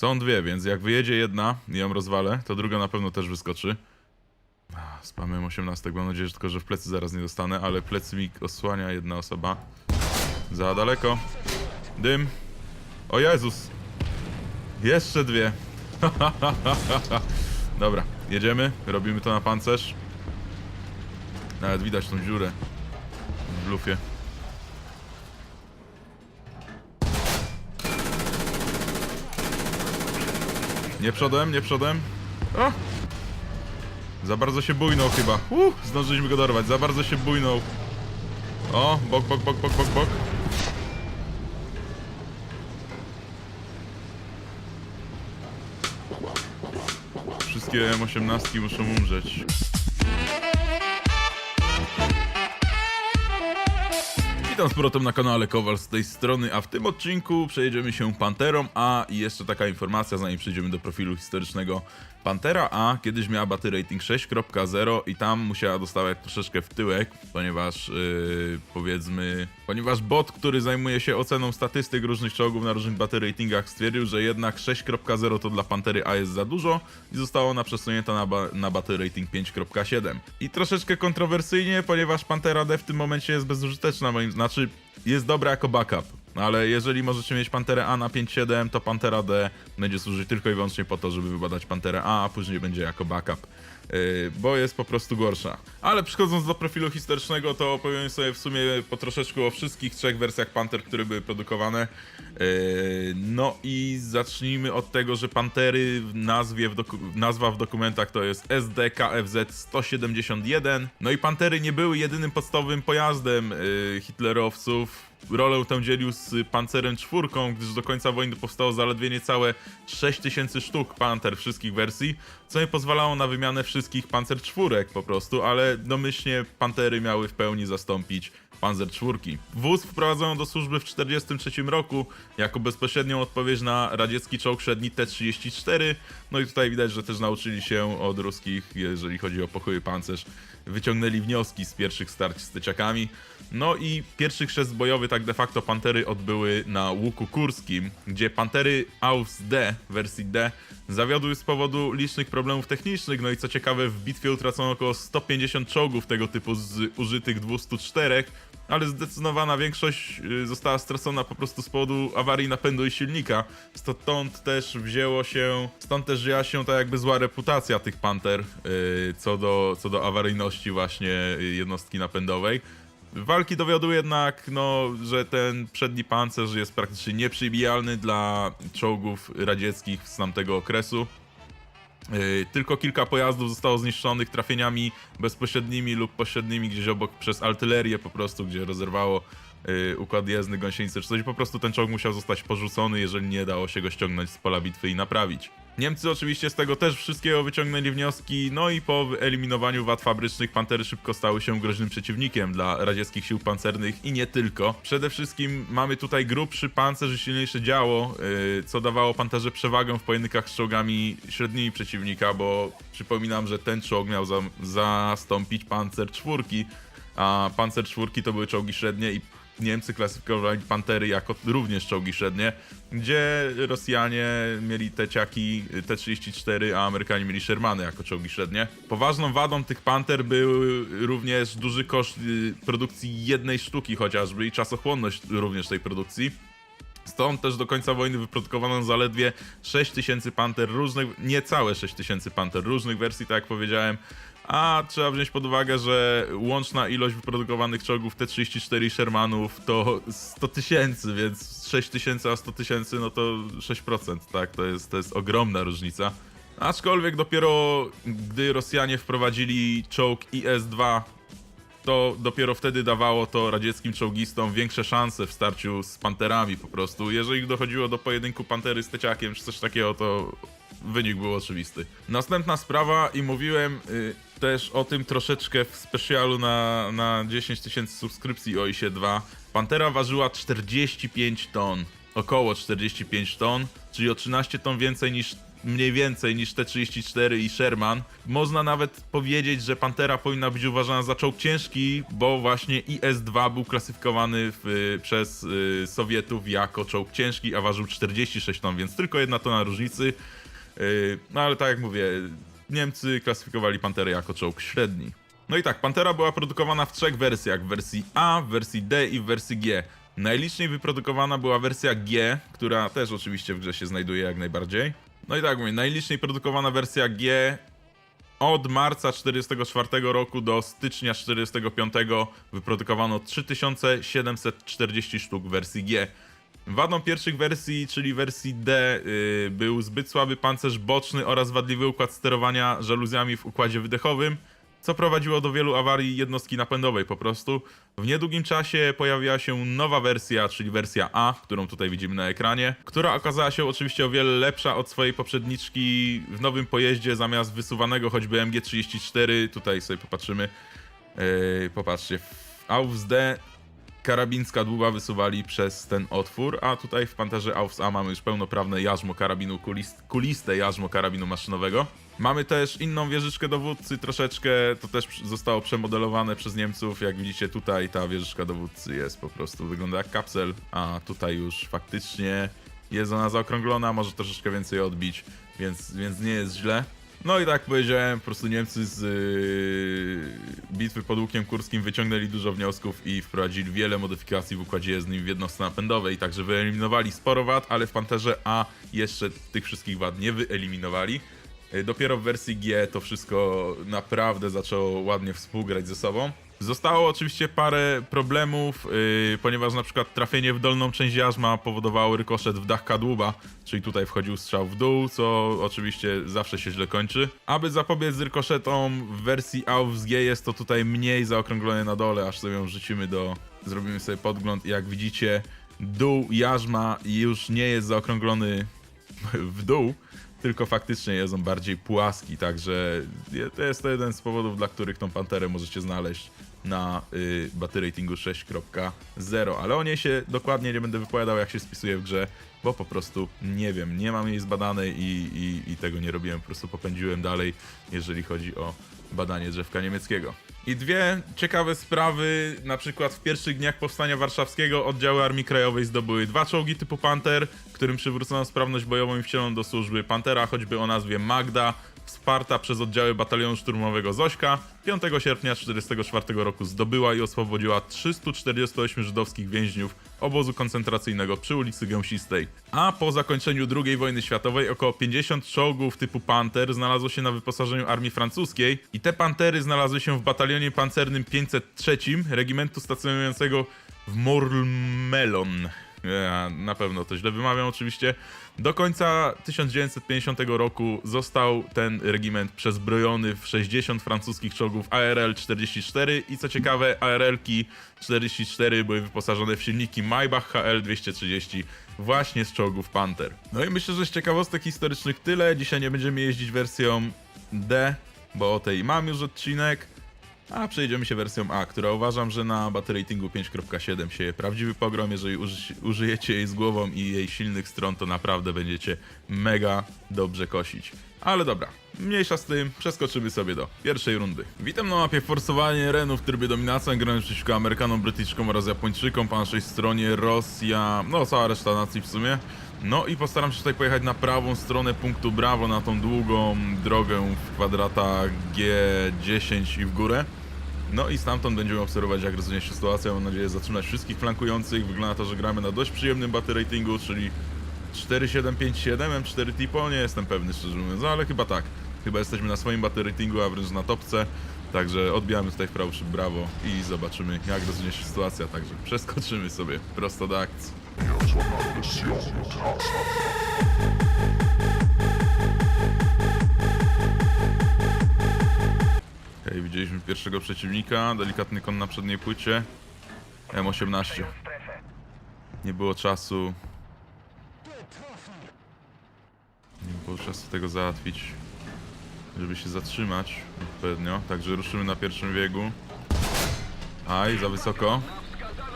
Są dwie, więc jak wyjedzie jedna i ją rozwalę, to druga na pewno też wyskoczy. Spamem 18, mam nadzieję, że tylko, że w plecy zaraz nie dostanę, ale plecy mi osłania jedna osoba. Za daleko. Dym. O Jezus. Jeszcze dwie. Dobra, jedziemy, robimy to na pancerz. Nawet widać tą dziurę w lufie. Nie przodem, nie przodem. O! Za bardzo się bujnął chyba. Uh, zdążyliśmy go dorwać. Za bardzo się bujnął. O, bok, bok, bok, bok, bok, bok. Wszystkie M18 muszą umrzeć. Witam z powrotem na kanale Kowal z tej strony, a w tym odcinku przejedziemy się Panterą A jeszcze taka informacja, zanim przejdziemy do profilu historycznego. Pantera A kiedyś miała baty rating 6.0 i tam musiała dostawać troszeczkę w tyłek, ponieważ yy, powiedzmy, ponieważ bot, który zajmuje się oceną statystyk różnych czołgów na różnych baty ratingach stwierdził, że jednak 6.0 to dla Pantery A jest za dużo i została ona przesunięta na, ba na baty rating 5.7. I troszeczkę kontrowersyjnie, ponieważ Pantera D w tym momencie jest bezużyteczna, moim znaczy jest dobra jako backup. No ale jeżeli możecie mieć Panterę A na 5.7, to Pantera D będzie służyć tylko i wyłącznie po to, żeby wybadać Panterę A, a później będzie jako backup. Yy, bo jest po prostu gorsza. Ale przechodząc do profilu historycznego, to opowiem sobie w sumie po troszeczku o wszystkich trzech wersjach Panther, które były produkowane. Yy, no i zacznijmy od tego, że Pantery w nazwie, w nazwa w dokumentach to jest SDKFZ 171. No i Pantery nie były jedynym podstawowym pojazdem yy, hitlerowców. Rolę tę dzielił z Pancerem czwórką, gdyż do końca wojny powstało zaledwie niecałe 6000 sztuk Panter wszystkich wersji, co nie pozwalało na wymianę wszystkich Pancer czwórek po prostu, ale domyślnie Pantery miały w pełni zastąpić Panzer czwórki. Wóz wprowadzono do służby w 1943 roku jako bezpośrednią odpowiedź na radziecki czołg średni T-34. No i tutaj widać, że też nauczyli się od ruskich, jeżeli chodzi o pochyły pancerz. Wyciągnęli wnioski z pierwszych starć z teciakami. No i pierwszy chrzest bojowy, tak de facto Pantery odbyły na Łuku Kurskim, gdzie Pantery Aus D, wersji D, zawiodły z powodu licznych problemów technicznych. No i co ciekawe, w bitwie utracono około 150 czołgów tego typu z użytych 204, ale zdecydowana większość y, została stracona po prostu z powodu awarii napędu i silnika. Stąd też wzięło się, stąd też wzięła się ta jakby zła reputacja tych Panter y, co do, co do awaryjności właśnie y, jednostki napędowej. Walki dowiodły jednak, no, że ten przedni pancerz jest praktycznie nieprzybijalny dla czołgów radzieckich z tamtego okresu. Yy, Tylko kilka pojazdów zostało zniszczonych trafieniami bezpośrednimi lub pośrednimi gdzieś obok przez artylerię po prostu, gdzie rozerwało yy, układ jezdny, gąsienicy czy coś. Po prostu ten czołg musiał zostać porzucony, jeżeli nie dało się go ściągnąć z pola bitwy i naprawić. Niemcy oczywiście z tego też wszystkiego wyciągnęli wnioski, no i po wyeliminowaniu wad fabrycznych Pantery szybko stały się groźnym przeciwnikiem dla radzieckich sił pancernych i nie tylko. Przede wszystkim mamy tutaj grubszy pancerz i silniejsze działo, yy, co dawało Panterze przewagę w pojedynkach z czołgami średnimi przeciwnika, bo przypominam, że ten czołg miał za, zastąpić pancer czwórki, a pancer czwórki to były czołgi średnie i Niemcy klasyfikowali Pantery jako również czołgi średnie, gdzie Rosjanie mieli te ciaki T-34, a Amerykanie mieli Shermany jako czołgi średnie. Poważną wadą tych Panter był również duży koszt y, produkcji jednej sztuki chociażby i czasochłonność również tej produkcji. Stąd też do końca wojny wyprodukowano zaledwie 6000 Panter różnych, niecałe 6000 Panter różnych wersji, tak jak powiedziałem. A trzeba wziąć pod uwagę, że łączna ilość wyprodukowanych czołgów T-34 i Shermanów to 100 tysięcy, więc 6000 a 100 tysięcy no to 6%, tak? To jest, to jest ogromna różnica. Aczkolwiek dopiero gdy Rosjanie wprowadzili czołg IS-2 to dopiero wtedy dawało to radzieckim czołgistom większe szanse w starciu z panterami po prostu. Jeżeli dochodziło do pojedynku pantery z teciakiem czy coś takiego, to wynik był oczywisty. Następna sprawa i mówiłem y, też o tym troszeczkę w specjalu na, na 10 tysięcy subskrypcji o ISie 2. Pantera ważyła 45 ton. Około 45 ton, czyli o 13 ton więcej niż mniej więcej niż T-34 i Sherman. Można nawet powiedzieć, że Pantera powinna być uważana za czołg ciężki, bo właśnie IS-2 był klasyfikowany w, przez y, Sowietów jako czołg ciężki, a ważył 46 ton, więc tylko jedna tona różnicy. Y, no ale tak jak mówię, Niemcy klasyfikowali Panterę jako czołg średni. No i tak, Pantera była produkowana w trzech wersjach: w wersji A, w wersji D i w wersji G. Najliczniej wyprodukowana była wersja G, która też oczywiście w grze się znajduje jak najbardziej. No i tak mówię, najliczniej produkowana wersja G od marca 44 roku do stycznia 45 wyprodukowano 3740 sztuk wersji G. Wadą pierwszych wersji, czyli wersji D, yy, był zbyt słaby pancerz boczny oraz wadliwy układ sterowania żaluzjami w układzie wydechowym, co prowadziło do wielu awarii jednostki napędowej po prostu. W niedługim czasie pojawiła się nowa wersja, czyli wersja A, którą tutaj widzimy na ekranie, która okazała się oczywiście o wiele lepsza od swojej poprzedniczki w nowym pojeździe zamiast wysuwanego choćby MG34. Tutaj sobie popatrzymy. Yy, popatrzcie, w AUWS D karabinska dłuba wysuwali przez ten otwór, a tutaj w Panterze AUWS A mamy już pełnoprawne jarzmo karabinu, kulist, kuliste jarzmo karabinu maszynowego. Mamy też inną wieżyczkę dowódcy, troszeczkę to też zostało przemodelowane przez Niemców. Jak widzicie tutaj ta wieżyczka dowódcy jest po prostu, wygląda jak kapsel, a tutaj już faktycznie jest ona zaokrąglona, może troszeczkę więcej odbić, więc, więc nie jest źle. No i tak powiedziałem, po prostu Niemcy z yy, bitwy pod Łukiem Kurskim wyciągnęli dużo wniosków i wprowadzili wiele modyfikacji w układzie jezdnym w jednostce napędowej, także wyeliminowali sporo wad, ale w Panterze A jeszcze tych wszystkich wad nie wyeliminowali. Yy, Dopiero w wersji G to wszystko naprawdę zaczęło ładnie współgrać ze sobą. Zostało oczywiście parę problemów, yy, ponieważ na przykład trafienie w dolną część jarzma powodowało rykoszet w dach kadłuba, czyli tutaj wchodził strzał w dół, co oczywiście zawsze się źle kończy. Aby zapobiec rykoszetom w wersji AUWS G jest to tutaj mniej zaokrąglone na dole, aż sobie ją wrzucimy do... zrobimy sobie podgląd jak widzicie dół jarzma już nie jest zaokrąglony w dół, tylko faktycznie jest on bardziej płaski, także to jest to jeden z powodów, dla których tą Panterę możecie znaleźć na y, baty ratingu 6.0, ale o niej się dokładnie nie będę wypowiadał jak się spisuje w grze, bo po prostu nie wiem, nie mam jej zbadanej i, i, i tego nie robiłem, po prostu popędziłem dalej, jeżeli chodzi o badanie drzewka niemieckiego. I dwie ciekawe sprawy, na przykład w pierwszych dniach powstania warszawskiego oddziały Armii Krajowej zdobyły dwa czołgi typu Panter, którym przywrócono sprawność bojową i wcielono do służby Pantera, choćby o nazwie Magda, wsparta przez oddziały batalionu szturmowego Zośka, 5 sierpnia 1944 roku zdobyła i oswobodziła 348 żydowskich więźniów obozu koncentracyjnego przy ulicy Gęsistej. A po zakończeniu II wojny światowej około 50 czołgów typu Panter znalazło się na wyposażeniu armii francuskiej i te Pantery znalazły się w batalionie pancernym 503 regimentu stacjonującego w Mormelon. Na pewno to źle wymawiam oczywiście. Do końca 1950 roku został ten regiment przezbrojony w 60 francuskich czołgów ARL-44 i co ciekawe ARL-ki 44 były wyposażone w silniki Maybach HL-230 właśnie z czołgów Panther. No i myślę, że z ciekawostek historycznych tyle. Dzisiaj nie będziemy jeździć wersją D, bo o tej mam już odcinek. A przejdziemy się wersją A, która uważam, że na battery ratingu 5.7 sieje prawdziwy pogrom. Jeżeli uży, użyjecie jej z głową i jej silnych stron, to naprawdę będziecie mega dobrze kosić. Ale dobra, mniejsza z tym, przeskoczymy sobie do pierwszej rundy. Witam na mapie forsowanie Renu w trybie dominacji, grałem przeciwko Amerykanom, Brytyjczykom oraz Japończykom. Po naszej stronie Rosja, no cała reszta nacji w sumie. No i postaram się tutaj pojechać na prawą stronę punktu Brawo, na tą długą drogę w kwadratach G10 i w górę. No i stamtąd będziemy obserwować, jak rozwinie się sytuacja. Mam nadzieję zatrzymać wszystkich flankujących. Wygląda to, że gramy na dość przyjemnym battle ratingu, czyli 4757 M4 Tipo. Nie jestem pewny, szczerze mówiąc, ale chyba tak. Chyba jesteśmy na swoim battle ratingu, a wręcz na topce. Także odbijamy tutaj w prawo szyb brawo i zobaczymy, jak rozwinie się sytuacja. Także przeskoczymy sobie prosto do akcji. Pierwszego przeciwnika, delikatny kon na przedniej płycie. M18. Nie było czasu. Nie było czasu tego załatwić, żeby się zatrzymać odpowiednio. Także ruszymy na pierwszym biegu. Aj, za wysoko.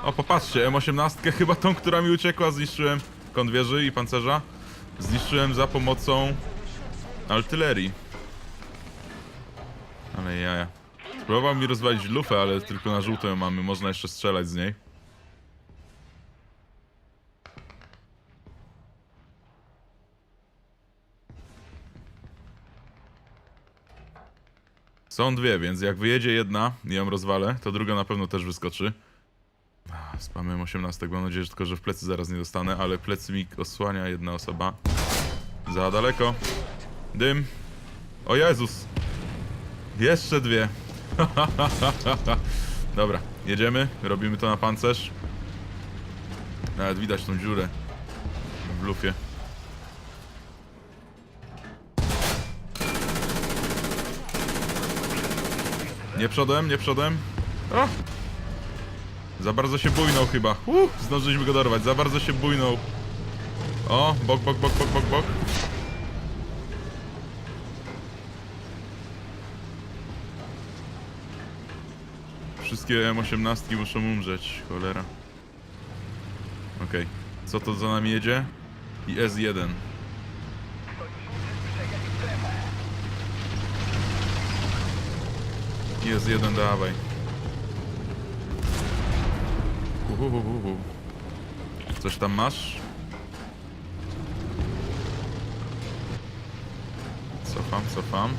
O, popatrzcie, M18, chyba tą, która mi uciekła, zniszczyłem kąt wieży i pancerza. Zniszczyłem za pomocą artylerii. Ale jaja. Próbował mi rozwalić lufę, ale tylko na żółto ją mamy. Można jeszcze strzelać z niej. Są dwie, więc jak wyjedzie jedna i ją rozwalę, to druga na pewno też wyskoczy. Spamem 18, mam nadzieję, że tylko, że w plecy zaraz nie dostanę, ale plecy mi osłania jedna osoba. Za daleko. Dym. O Jezus. Jeszcze dwie. Dobra, jedziemy, robimy to na pancerz. Nawet widać tą dziurę w lufie. Nie przodem, nie przodem. O! Za bardzo się bujnął chyba. Uh, zdążyliśmy go dorwać, za bardzo się bujnął. O, bok, bok, bok, bok, bok, bok. Wszystkie M18 muszą umrzeć, cholera. Okej, co to za nami jedzie? I S1. I S1 dawaj. Uhuhuhu. Coś tam masz? Cofam, cofam.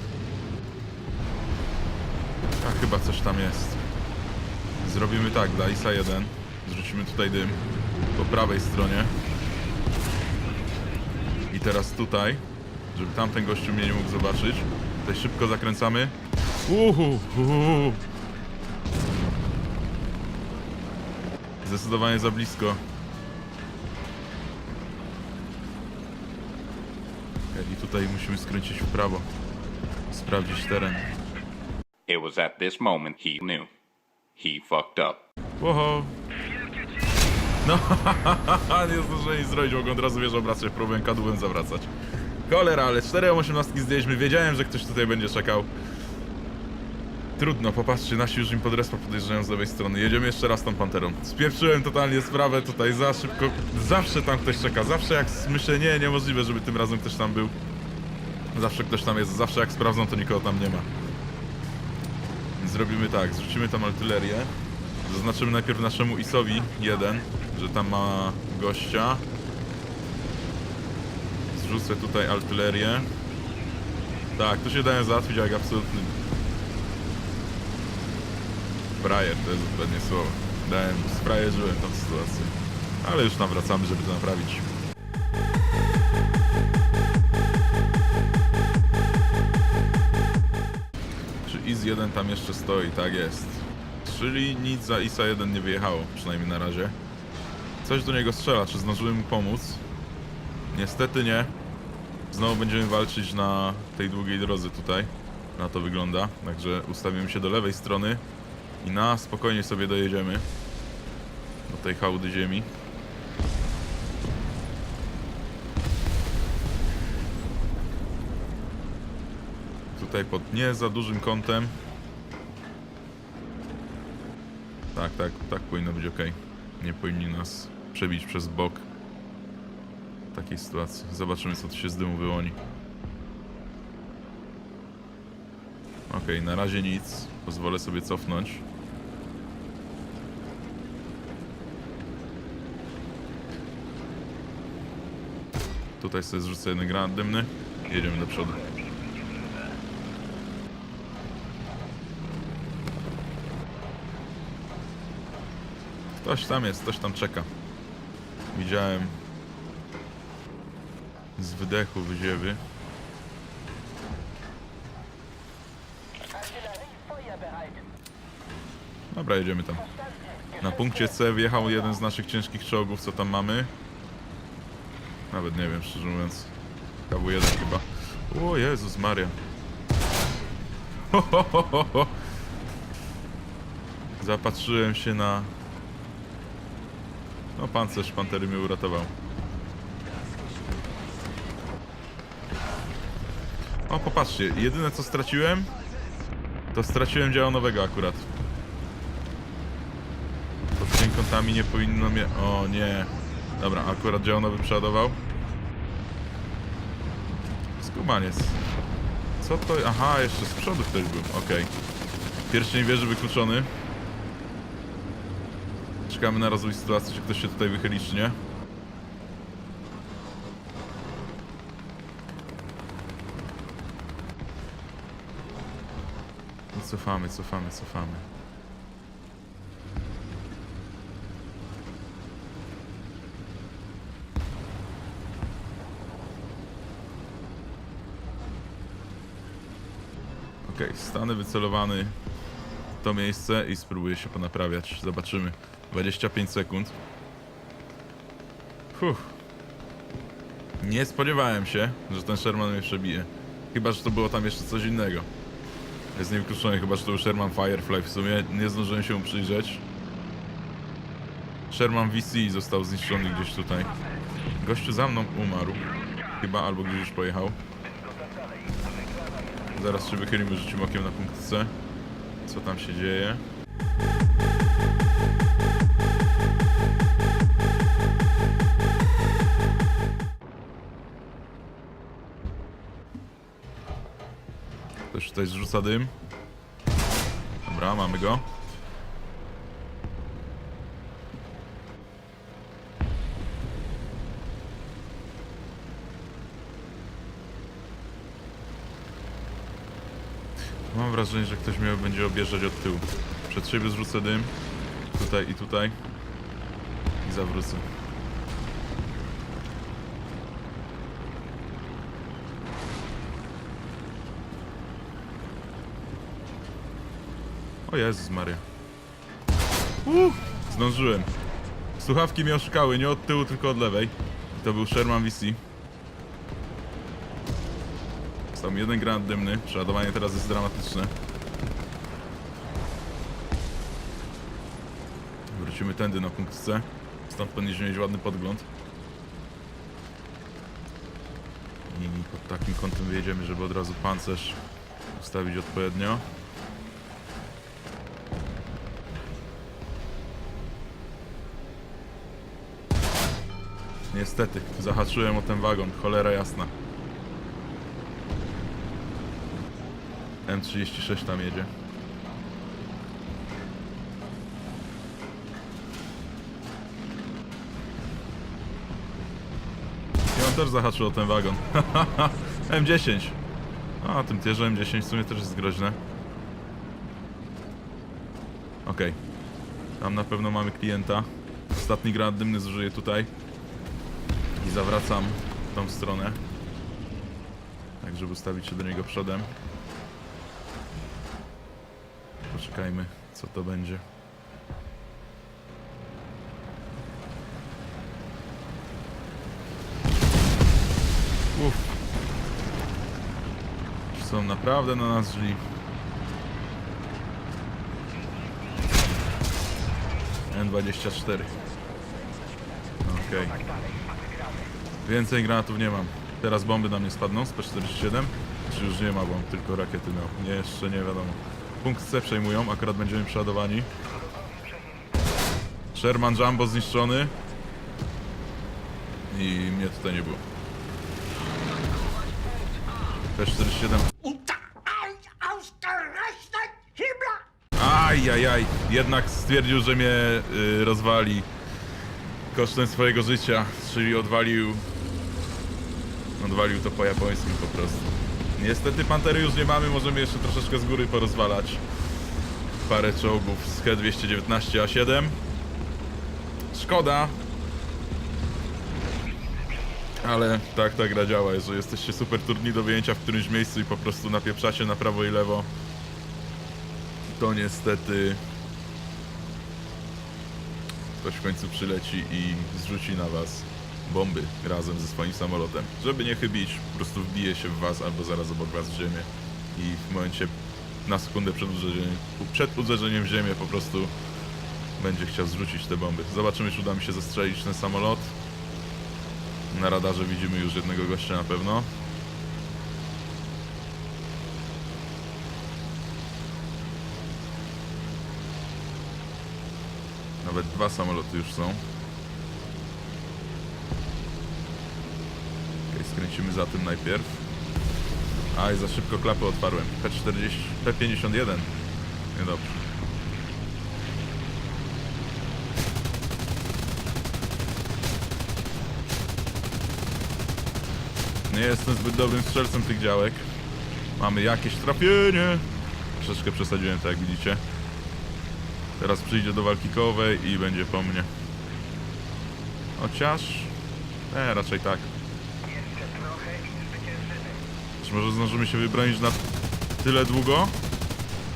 A chyba coś tam jest. Zrobimy tak, dla ISA 1. Zrzucimy tutaj dym. Po prawej stronie. I teraz tutaj, żeby tamten gościu mnie nie mógł zobaczyć. Tutaj szybko zakręcamy. Uhu, uhu. Zdecydowanie za blisko. I tutaj musimy skręcić w prawo. Sprawdzić teren. It was at this moment he knew. He fucked up. Oho. No, nie zdążyli zrobić, mogą od razu wiesz obracać, próbuję kadłubem zawracać. Cholera, ale 4 osiemnastki zdjęliśmy, wiedziałem, że ktoś tutaj będzie czekał. Trudno, popatrzcie, nasi już im pod respa podjeżdżają z lewej strony. Jedziemy jeszcze raz tą panterą. Spieprzyłem totalnie sprawę tutaj za szybko. Zawsze tam ktoś czeka, zawsze jak myślę, nie, niemożliwe, żeby tym razem ktoś tam był. Zawsze ktoś tam jest, zawsze jak sprawdzą, to nikogo tam nie ma. Zrobimy tak, zrzucimy tam artylerię. Zaznaczymy najpierw naszemu ISowi jeden, że tam ma gościa. Zrzucę tutaj artylerię. Tak, tu się dają załatwić jak absolutny Frajer, to jest odpowiednie słowo. Dałem, sprajerzyłem tą sytuację. Ale już tam wracamy, żeby to naprawić. IS-1 tam jeszcze stoi? Tak jest. Czyli nic za ISA-1 nie wyjechało, przynajmniej na razie. Coś do niego strzela, czy zdążyłem mu pomóc? Niestety nie. Znowu będziemy walczyć na tej długiej drodze tutaj. Na to wygląda. Także ustawimy się do lewej strony i na spokojnie sobie dojedziemy do tej hałdy ziemi. Tutaj pod nie za dużym kątem. Tak, tak, tak powinno być ok. Nie powinni nas przebić przez bok w takiej sytuacji. Zobaczymy co tu się z dymu wyłoni. Okej, na razie nic. Pozwolę sobie cofnąć. Tutaj sobie zrzucę jeden granat dymny. Jedziemy do przodu. Ktoś tam jest, ktoś tam czeka. Widziałem z wydechu wyziewy. Dobra, jedziemy tam. Na punkcie C wjechał jeden z naszych ciężkich czołgów, co tam mamy. Nawet nie wiem, szczerze mówiąc. KW1 chyba. O Jezus Maria. Ho, ho, ho, ho. Zapatrzyłem się na... No pancerz pantery mnie uratował. O, popatrzcie, jedyne co straciłem, to straciłem działa nowego akurat. Pod tymi kątami nie powinno mnie... O nie. Dobra, akurat dział nowy przeładował. Skubaniec. Co to? Aha, jeszcze z przodu ktoś był. Okej. Pierścień wieży wykluczony. Czekamy na rozwój sytuacji, czy ktoś się tutaj wychyli, czy nie. Cofamy, cofamy, cofamy. Okej, stanę wycelowany w to miejsce i spróbuję się ponaprawiać. Zobaczymy. 25 sekund. Fuh. Nie spodziewałem się, że ten Sherman mnie przebije. Chyba, że to było tam jeszcze coś innego. Jest niewykluczone, chyba, że to był Sherman Firefly. W sumie nie zdążyłem się mu przyjrzeć. Sherman VC został zniszczony gdzieś tutaj. Gościu za mną umarł. Chyba, albo gdzieś już pojechał. Zaraz się wychylimy, rzucimy okiem na punkt C. Co tam się dzieje? Ktoś zrzuca dym. Dobra, mamy go. Mam wrażenie, że ktoś mnie będzie objeżdżać od tyłu. Przed siebie zrzucę dym. Tutaj i tutaj. I zawrócę. O Jezus Maria. Uh, zdążyłem. Słuchawki mnie oszukały, nie od tyłu, tylko od lewej. I to był Sherman VC. Został mi jeden granat dymny. Przeładowanie teraz jest dramatyczne. Wrócimy tędy na punkt C. Stąd powinniśmy mieć ładny podgląd. I pod takim kątem wyjedziemy, żeby od razu pancerz ustawić odpowiednio. Niestety, zahaczyłem o ten wagon, cholera jasna. M36 tam jedzie. I on też zahaczył o ten wagon. M10. A, tym tierze M10 w sumie też jest groźne. Okej. Tam na pewno mamy klienta. Ostatni granat dymny zużyję tutaj. I zawracam w tą stronę. Tak, żeby ustawić się do niego przodem. Poczekajmy, co to będzie. Uff. Są naprawdę na nas źli. N24. Okej. Więcej granatów nie mam. Teraz bomby na mnie spadną z P47. Czy już nie ma bomb, tylko rakiety miał. Nie, jeszcze nie wiadomo. Punkt C przejmują, akurat będziemy przeładowani. Sherman Jumbo zniszczony. I mnie tutaj nie było. P47. Unter ein ausgerechnet Himmler! Ajajaj, jednak stwierdził, że mnie y, rozwali kosztem swojego życia, czyli odwalił odwalił to po japońskim po prostu. Niestety Pantery już nie mamy, możemy jeszcze troszeczkę z góry porozwalać parę czołgów z H219A7. Szkoda, ale tak ta gra działa, że jesteście super trudni do wyjęcia w którymś miejscu i po prostu napieprzacie na prawo i lewo to niestety ktoś w końcu przyleci i zrzuci na was bomby razem ze swoim samolotem. Żeby nie chybić, po prostu wbije się w was albo zaraz obok was w ziemię i w momencie na sekundę przed uderzeniem, przed uderzeniem w ziemię po prostu będzie chciał zrzucić te bomby. Zobaczymy, czy uda mi się zastrzelić ten samolot. Na radarze widzimy już jednego gościa na pewno. Nawet dwa samoloty już są. Skręcimy za tym najpierw. Aj, za szybko klapę otwarłem. P40, P51. Niedobrze. Nie jestem zbyt dobrym strzelcem tych działek. Mamy jakieś trafienie. Troszeczkę przesadziłem, tak jak widzicie. Teraz przyjdzie do walki kołowej i będzie po mnie. Chociaż... E, raczej tak. Czy może zdążymy się wybronić na tyle długo?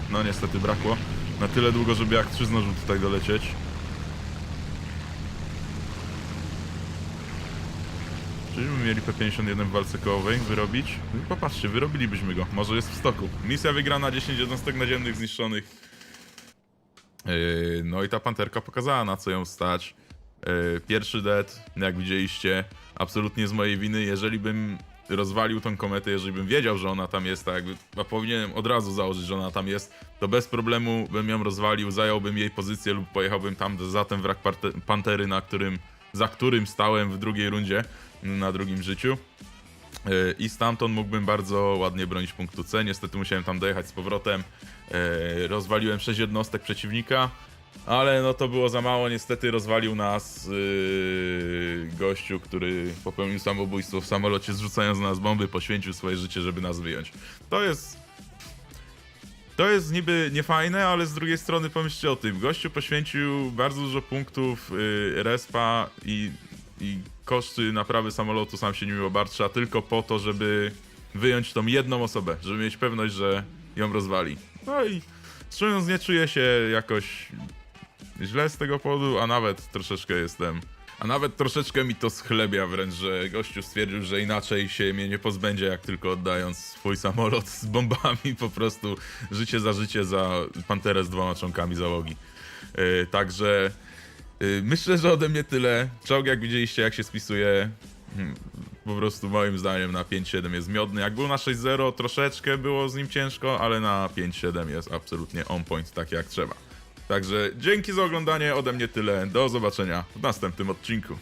No niestety brakło. Na tyle długo, żeby jak 3 zdążył tutaj dolecieć. Czyżbyśmy mieli P51 w walce kołowej wyrobić? No Popatrzcie, wyrobilibyśmy go. Może jest w stoku. Misja wygrana 10 jednostek naziemnych zniszczonych. Yy, no i ta panterka pokazała na co ją stać. Yy, Pierwszy dead, jak widzieliście, absolutnie z mojej winy. Jeżeli bym rozwalił tą kometę, jeżeli bym wiedział, że ona tam jest, tak a powinienem od razu założyć, że ona tam jest, to bez problemu bym ją rozwalił, zająłbym jej pozycję lub pojechałbym tam za ten wrak pantery, na którym, za którym stałem w drugiej rundzie, na drugim życiu. Yy, I stamtąd mógłbym bardzo ładnie bronić punktu C. Niestety musiałem tam dojechać z powrotem. Yy, Rozwaliłem 6 jednostek przeciwnika, ale no to było za mało. Niestety rozwalił nas yy, gościu, który popełnił samobójstwo w samolocie, zrzucając na nas bomby, poświęcił swoje życie, żeby nas wyjąć. To jest to jest niby niefajne, ale z drugiej strony pomyślcie o tym. Gościu poświęcił bardzo dużo punktów yy, respa i, i koszty naprawy samolotu sam się nim obarcza tylko po to, żeby wyjąć tą jedną osobę, żeby mieć pewność, że ją rozwali. No i szczerze nie czuję się jakoś źle z tego powodu, a nawet troszeczkę jestem... A nawet troszeczkę mi to schlebia wręcz, że gościu stwierdził, że inaczej się mnie nie pozbędzie, jak tylko oddając swój samolot z bombami, po prostu życie za życie za panterę z dwoma członkami załogi. Yy, także yy, myślę, że ode mnie tyle. Czołg, jak widzieliście, jak się spisuje, hmm, po prostu moim zdaniem na 5-7 jest miodny. Jak był na 6-0, troszeczkę było z nim ciężko, ale na 5-7 jest absolutnie on point, tak jak trzeba. Także dzięki za oglądanie, ode mnie tyle. Do zobaczenia w następnym odcinku.